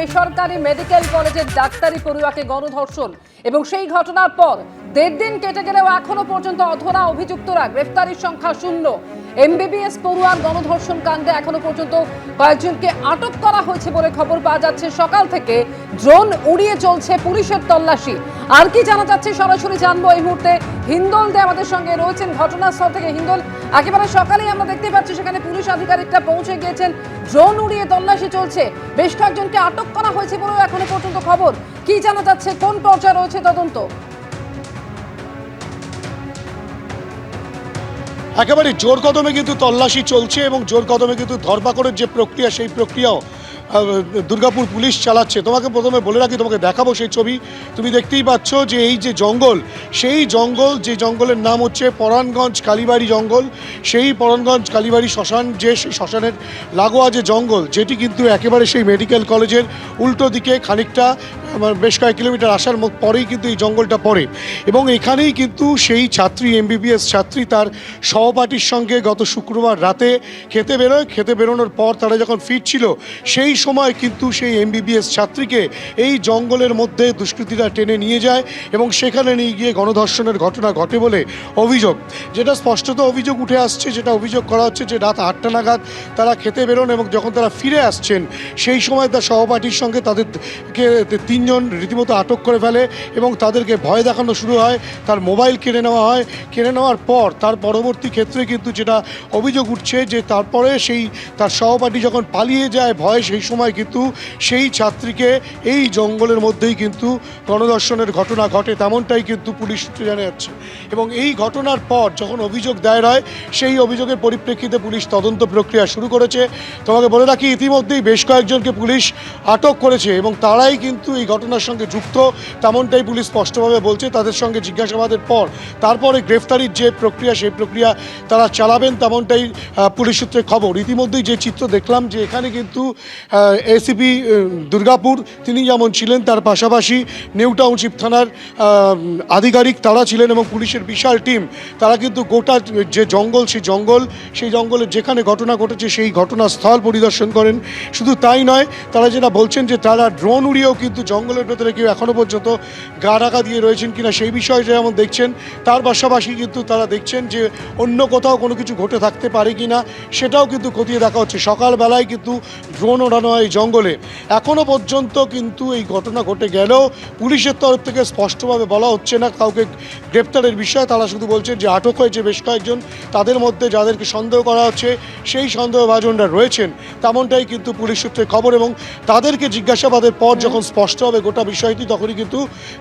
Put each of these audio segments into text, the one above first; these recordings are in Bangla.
বেসরকারি মেডিকেল কলেজের ডাক্তারি পড়ুয়াকে গণধর্ষণ এবং সেই ঘটনার পর দেড় দিন কেটে গেলেও এখনও পর্যন্ত অধরা অভিযুক্তরা গ্রেফতারির সংখ্যা শূন্য। এমবিবিএস পড়ুয়ার গণধর্ষণ কাণ্ডে এখনও পর্যন্ত কয়েকজনকে আটক করা হয়েছে বলে খবর পাওয়া যাচ্ছে। সকাল থেকে ড্রোন উড়িয়ে চলছে পুলিশের তল্লাশি। আর কি জানা যাচ্ছে সরাসরি জানব এই মুহূর্তে। হিন্দল দে আমাদের সঙ্গে রয়েছেন ঘটনাস্থল থেকে হিন্দল। একেবারে সকালেই আমরা দেখতে পাচ্ছি সেখানে পুলিশ আধিকারিকরা পৌঁছে গিয়েছেন। ড্রোন উড়িয়ে তল্লাশি চলছে। বেশ কয়েকজনকে আটক করা হয়েছে বলেও এখনও পর্যন্ত খবর। কি জানা যাচ্ছে? কোন পর্যায়ে রয়েছে তদন্ত? একেবারে জোর কদমে কিন্তু তল্লাশি চলছে এবং জোর কদমে কিন্তু ধরপাকড়ের যে প্রক্রিয়া, সেই প্রক্রিয়াও দুর্গাপুর পুলিশ চালাচ্ছে। তোমাকে প্রথমে বলে রাখি, তোমাকে দেখাবো সেই ছবি। তুমি দেখতেই পাচ্ছ যে এই যে জঙ্গল, সেই জঙ্গল, যে জঙ্গলের নাম হচ্ছে পরাণগঞ্জ কালীবাড়ি জঙ্গল। সেই পরাণগঞ্জ কালীবাড়ি শ্মশান, যে শ্মশানের লাগোয়া যে জঙ্গল, যেটি কিন্তু একেবারে সেই মেডিকেল কলেজের উল্টো দিকে খানিকটা বেশ কয়েক কিলোমিটার আসার পরেই কিন্তু এই জঙ্গলটা পড়ে। এবং এখানেই কিন্তু সেই ছাত্রী এমবিবিএস ছাত্রী, তার সহপাঠীর সঙ্গে গত শুক্রবার রাতে খেতে বেরোয়। খেতে বেরোনোর পর তারা যখন ফিরছিল, সেই সময় কিন্তু সেই এমবিবিএস ছাত্রীকে এই জঙ্গলের মধ্যে দুষ্কৃতীরা টেনে নিয়ে যায় এবং সেখানে নিয়ে গিয়ে গণধর্ষণের ঘটনা ঘটে বলে অভিযোগ। যেটা স্পষ্টত অভিযোগ উঠে আসছে, যেটা অভিযোগ করা হচ্ছে যে রাত আটটা নাগাদ তারা খেতে বেরোন এবং যখন তারা ফিরে আসছেন, সেই সময় তার সহপাঠীর সঙ্গে তাদেরকে তিনজন রীতিমতো আটক করে ফেলে এবং তাদেরকে ভয় দেখানো শুরু হয়, তার মোবাইল কেড়ে নেওয়া হয়। কেড়ে নেওয়ার পর তার পরবর্তী ক্ষেত্রে কিন্তু যেটা অভিযোগ উঠছে যে তারপরে সেই তার সহপাঠী যখন পালিয়ে যায় ভয় সেই সময় কিন্তু সেই ছাত্রীকে এই জঙ্গলের মধ্যেই কিন্তু গণদর্শনের ঘটনা ঘটে, তেমনটাই কিন্তু পুলিশ সূত্রে জানা যাচ্ছে। এবং এই ঘটনার পর যখন অভিযোগ দায়ের হয়, সেই অভিযোগের পরিপ্রেক্ষিতে পুলিশ তদন্ত প্রক্রিয়া শুরু করেছে। তোমাকে বলে রাখি, ইতিমধ্যেই বেশ কয়েকজনকে পুলিশ আটক করেছে এবং তারাই কিন্তু এই ঘটনার সঙ্গে যুক্ত। তেমনটাই পুলিশ স্পষ্টভাবে বলছে, তাদের সঙ্গে জিজ্ঞাসাবাদের পর তারপরে গ্রেফতারির যে প্রক্রিয়া, সেই প্রক্রিয়া তারা চালাবেন, তেমনটাই পুলিশ সূত্রে খবর। ইতিমধ্যেই যে চিত্র দেখলাম যে এখানে কিন্তু এসিপি দুর্গাপুর, তিনি যেমন ছিলেন তার পাশাপাশি নিউ টাউনশিপ থানার আধিকারিক তারা ছিলেন এবং পুলিশের বিশাল টিম। তারা কিন্তু গোটা যে জঙ্গল, সেই জঙ্গল, সেই জঙ্গলের যেখানে ঘটনা ঘটেছে, সেই ঘটনাস্থল পরিদর্শন করেন। শুধু তাই নয়, তারা যেটা বলছেন যে তারা ড্রোন উড়িয়েও কিন্তু জঙ্গলের ভেতরে কেউ এখনও পর্যন্ত গা ঢাকা দিয়ে রয়েছেন কিনা, সেই বিষয়ে যেমন দেখছেন, তার পাশাপাশি কিন্তু তারা দেখছেন যে অন্য কোথাও কোনো কিছু ঘটে থাকতে পারে কি না সেটাও কিন্তু খতিয়ে দেখা হচ্ছে। সকালবেলায় কিন্তু ড্রোন ওড়ানো হয় জঙ্গলে। এখনও পর্যন্ত কিন্তু এই ঘটনা ঘটে গেলেও পুলিশের তরফ থেকে স্পষ্টভাবে বলা হচ্ছে না কাউকে গ্রেপ্তারের বিষয়ে। তারা শুধু বলছেন যে আটক হয়েছে বেশ কয়েকজন। তাদের মধ্যে যাদেরকে সন্দেহ করা হচ্ছে সেই সন্দেহভাজনরা রয়েছেন। তেমনটাই কিন্তু পুলিশ সূত্রে খবর এবং তাদেরকে জিজ্ঞাসাবাদের পর যখন স্পষ্ট হবে গোটা বিষয়টি তখনই কিন্তু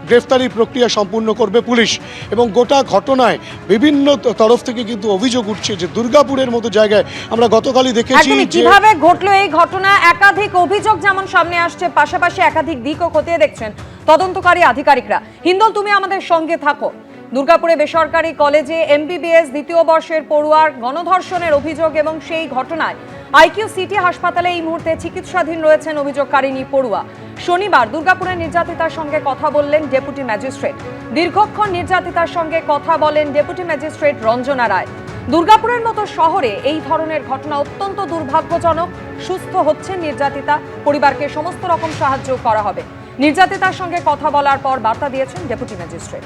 গ্রেফতারি প্রক্রিয়া সম্পূর্ণ করবে পুলিশ। এবং গোটা ঘটনায় বিভিন্ন তরফ থেকে কিন্তু অভিযোগ উঠছে যে দুর্গাপুরের মতো জায়গায় আমরা গতকালই দেখেছি কীভাবে ঘটলো এই ঘটনা? একাধিক অভিযোগ যেমন সামনে আসছে, পাশাপাশি একাধিক দিকও খতিয়ে দেখছেন তদন্তকারী আধিকারিকরা। হিন্দল, তুমি আমাদের সঙ্গে থাকো। দুর্গাপুরে বেসরকারি কলেজে এমবিবিএস দ্বিতীয় বর্ষের পড়ুয়ার গণধর্ষণের অভিযোগ এবং সেই ঘটনায় আইকিউ সিটি হাসপাতালে এই মুহূর্তে চিকিৎসাধীন রয়েছেন অভিযোগকারিনী পড়ুয়া। শনিবার দুর্গাপুরের নির্যাতিতার সঙ্গে কথা বললেন ডেপুটি ম্যাজিস্ট্রেট। দীর্ঘক্ষণ নির্যাতিতার সঙ্গে কথা বলেন ডেপুটি ম্যাজিস্ট্রেট রঞ্জনা রায়। দুর্গাপুরের মতো শহরে এই ধরনের ঘটনা অত্যন্ত দুর্ভাগ্যজনক। সুস্থ হচ্ছে নির্যাতিতা। পরিবারকে সমস্ত রকম সাহায্য করা হবে। নির্যাতিতার সঙ্গে কথা বলার পর বার্তা দিয়েছেন ডেপুটি ম্যাজিস্ট্রেট।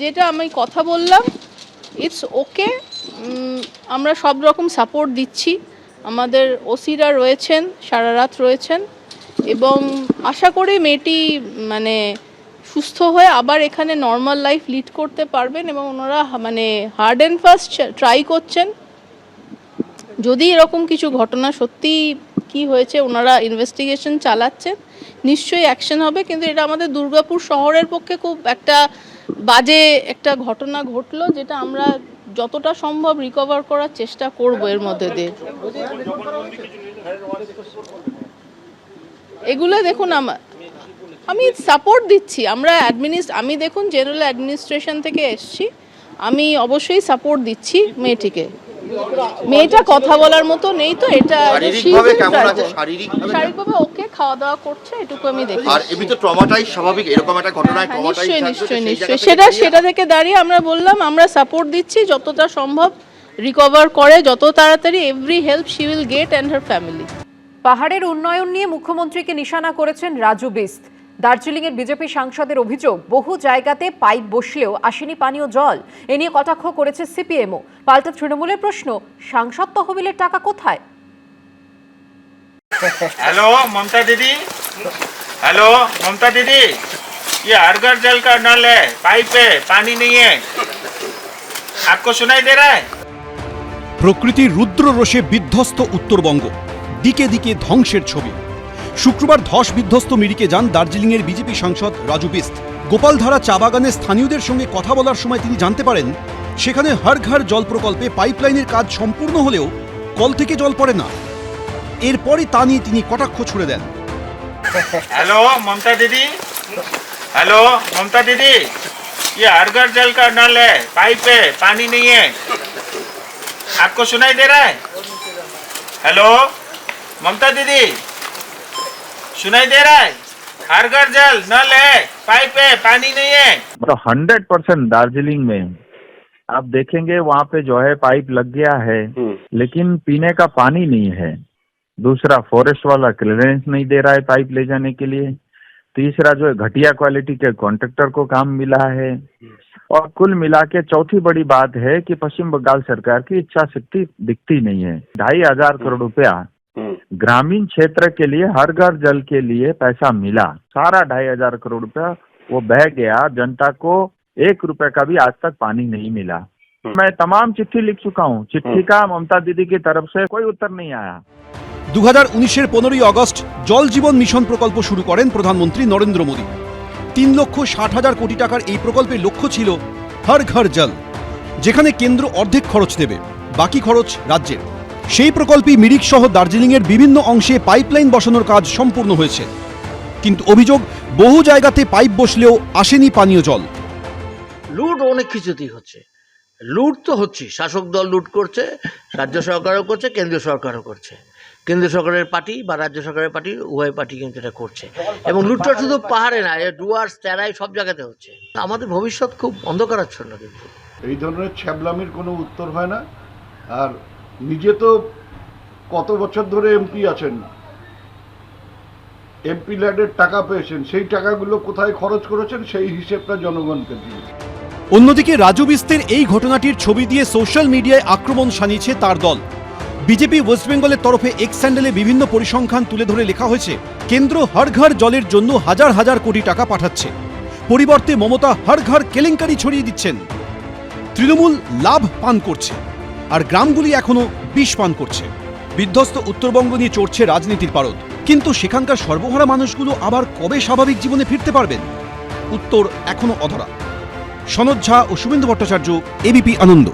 যেটা আমি কথা বললাম ইটস ওকে আমরা সব রকম সাপোর্ট দিচ্ছি। আমাদের ওসিরা রয়েছেন, সারা রাত রয়েছেন এবং আশা করি মেয়েটি মানে সুস্থ হয়ে আবার এখানে নর্মাল লাইফ লিড করতে পারবেন এবং ওনারা মানে হার্ড অ্যান্ড ফাস্ট ট্রাই করছেন। যদি এরকম কিছু ঘটনা সত্যি কি হয়েছে, ওনারা ইনভেস্টিগেশন চালাচ্ছেন, নিশ্চয়ই অ্যাকশন হবে। কিন্তু এটা আমাদের দুর্গাপুর শহরের পক্ষে খুব একটা বাজে একটা ঘটনা ঘটলো, যেটা আমরা যতটা সম্ভব রিকভার করার চেষ্টা করব এর মধ্যে দিয়ে। এগুলো দেখুন আমার আমি সাপোর্ট দিচ্ছি। আমরা অ্যাডমিনিস্ট আমি দেখুন জেনারেল অ্যাডমিনিস্ট্রেশন থেকে এসছি। আমি অবশ্যই সাপোর্ট দিচ্ছি মেয়েটিকে। মেয়েটা কথা বলার মতো নেই তো এটা শারীরিকভাবে কেমন আছে? শারীরিক শারীরিকভাবে ওকে খাওয়া দাওয়া করছে এটুকু আমি দেখি আর এমনি তো ট্রমাটাই স্বাভাবিক এরকম একটা ঘটনায় হ্যাঁ, ট্রমাটাই নিশ্চয়ই নিশ্চয়ই নিশ্চয়ই। সেটা সেটা থেকে দাঁড়িয়ে আমরা বললাম আমরা সাপোর্ট দিচ্ছি যতটা সম্ভব রিকভার করে যত তাড়াতাড়ি every help she will get and her family পাহাড়ের উন্নয়ন নিয়ে মুখ্যমন্ত্রীকে নিশানা করেছেন রাজু বিস্ত। দার্জিলিংয়ের বিজেপি সাংসদের অভিযোগ বহু জায়গাতে পাইপ বসলেও আসেনি পানীয় জল এ নিয়ে কটাক্ষ করেছে সিপিএমও পাল্টা তৃণমূলের প্রশ্ন সাংসদ তহবিলের টাকা কোথায় हेलो ममता दीदी हेलो ममता दीदी ये हर घर जल का नल है पाइप है पानी नहीं है आपको सुनाई दे रहा है প্রকৃতির রুদ্র রোষে বিধ্বস্ত উত্তরবঙ্গ দিকে দিকে ধ্বংসের ছবি শুক্রবার ধস বিধ্বস্ত মিরিকে যান দার্জিলিংয়ের বিজেপি সাংসদ রাজু বিস্ত গোপালধারা চা বাগানে স্থানীয়দের সঙ্গে কথা বলার সময় তিনি জানতে পারেন সেখানে হর ঘর জল প্রকল্পে পাইপলাইনের কাজ সম্পূর্ণ হলেও কল থেকে জল পড়ে না এরপরই তা নিয়ে তিনি কটাক্ষ ছুড়ে দেন हेलो ममता दीदी हेलो ममता दीदी ये हर घर जल का नल है पाइप है पानी नहीं है आपको सुनाई दे रहा है हेलो ममता दीदी सुनाई दे रहा है। हर घर जल नल है पाइप है पानी नहीं है। मतलब हंड्रेड परसेंट दार्जिलिंग में आप देखेंगे वहाँ पे जो है पाइप लग गया है लेकिन पीने का पानी नहीं है। दूसरा फॉरेस्ट वाला क्लियरेंस नहीं दे रहा है पाइप ले जाने के लिए। तीसरा जो है घटिया क्वालिटी के कॉन्ट्रेक्टर को काम मिला है। और कुल मिला के चौथी बड़ी बात है कि पश्चिम बंगाल सरकार की इच्छा शक्ति दिखती नहीं है। ढाई हज़ार करोड़ रुपया ग्रामीण क्षेत्र के लिए हर घर जल के लिए पैसा मिला सारा ढाई हजार करोड़ रुपया वो बह गया जनता को एक रुपए का भी आज तक पानी नहीं मिला मैं तमाम चिट्ठी लिख चुका हूँ चिट्ठी का ममता दीदी की तरफ से कोई उत्तर नहीं आया দু হাজার উনিশের পনেরোই আগস্ট জল জীবন মিশন প্রকল্প শুরু করেন প্রধানমন্ত্রী নরেন্দ্র মোদী তিন লক্ষ ষাট হাজার কোটি টাকার এই প্রকল্পের লক্ষ্য ছিল হর ঘর জল যেখানে কেন্দ্র অর্ধেক খরচ দেবে বাকি খরচ রাজ্যের সেই প্রকল্পে মিরিক সহ দার্জিলিংয়ের বিভিন্ন অংশে পাইপলাইন বসানোর কাজ সম্পূর্ণ হয়েছে। কিন্তু অভিযোগ বহু জায়গাতে পাইপ বসলেও আসেনি পানীয় জল। লুট অনেক কিছুতেই হচ্ছে। লুট তো হচ্ছে শাসক দল লুট করছে রাজ্য সরকারও করছে কেন্দ্রীয় সরকারও করছে। কেন্দ্রীয় সরকারের পার্টি বা রাজ্য সরকারের পার্টি উভয় পার্টি কিন্তু এটা করছে। এবং লুটটা শুধু পাহাড়ে না এ ডুয়ার্স তেরাই সব জায়গাতে হচ্ছে। আমাদের ভবিষ্যৎ খুব অন্ধকারাচ্ছন্ন কিন্তু। এই ধরনের ছ্যাবলামির কোনো উত্তর হয় না। আর নিজে তো কত বছর ধরে এমপি আছেন? এমপি ল্যাডের টাকা পেয়েছেন, সেই টাকাগুলো কোথায় খরচ করেছেন সেই হিসেবটা জনগণকে দিন অন্যদিকে রাজু বিস্তের এই ঘটনাটির ছবি দিয়ে সোশ্যাল মিডিয়ায় আক্রমণ সানিয়েছে তার দল। বিজেপি ওয়েস্ট বেঙ্গলের তরফে এক্স স্যান্ডেলে বিভিন্ন পরিসংখ্যান তুলে ধরে লেখা হয়েছে, কেন্দ্র হর ঘর জলের জন্য হাজার হাজার কোটি টাকা পাঠাচ্ছে। পরিবর্তে মমতা হর ঘর কেলেঙ্কারি ছড়িয়ে দিচ্ছেন। তৃণমূল লাভ পান করছে। আর গ্রামগুলি এখনও বিষ পান করছে। বিধ্বস্ত উত্তরবঙ্গ নিয়ে চড়ছে রাজনীতির পারদ। কিন্তু সেখানকার সর্বহারা মানুষগুলো আবার কবে স্বাভাবিক জীবনে ফিরতে পারবেন? উত্তর এখনও অধরা। সনদ ঝা ও শুভেন্দু ভট্টাচার্য এবিপি আনন্দ।